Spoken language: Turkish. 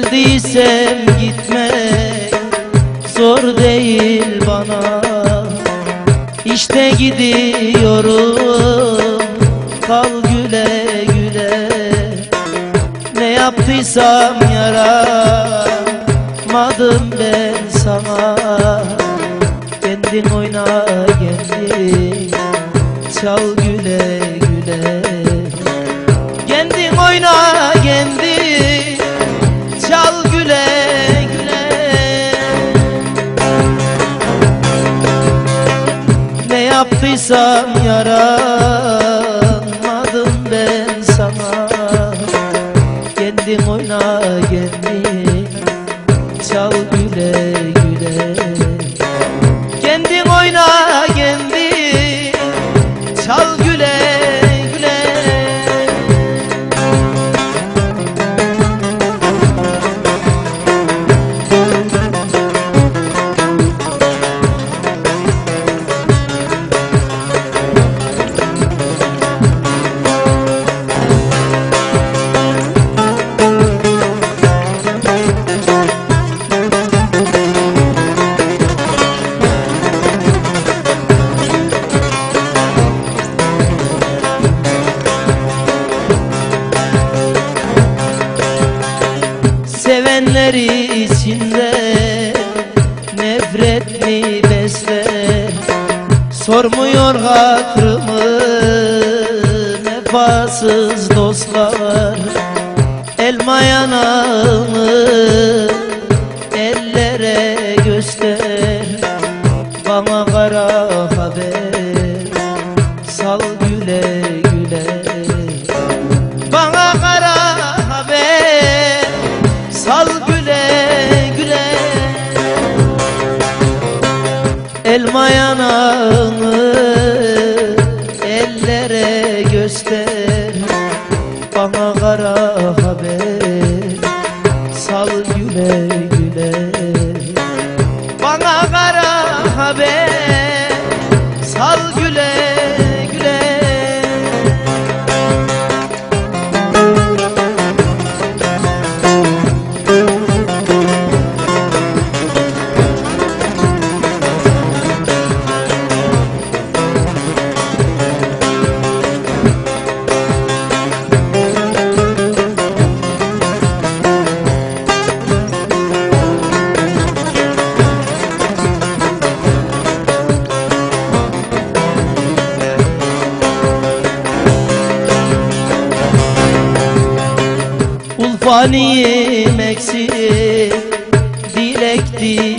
geldiysem gitme. Zor değil bana. İşte gidiyorum. Kal güle güle. Ne yaptıysam yaramadım ben sana. Kendin oyna kendin Çal güle yaptıysam yaramadım ben sana. Kendin oyna kendin çal güle Sevenler içinde nefret mi besler Sormuyor hatrımı vefasız dostlar? Elma yanağını ellere göster Bana kara haber. Sal güle güle Elma yanağını ellere göster. Bana kara haber sal güle güle. Bana kara haber sal güle Ulfaniyim eksik dilekti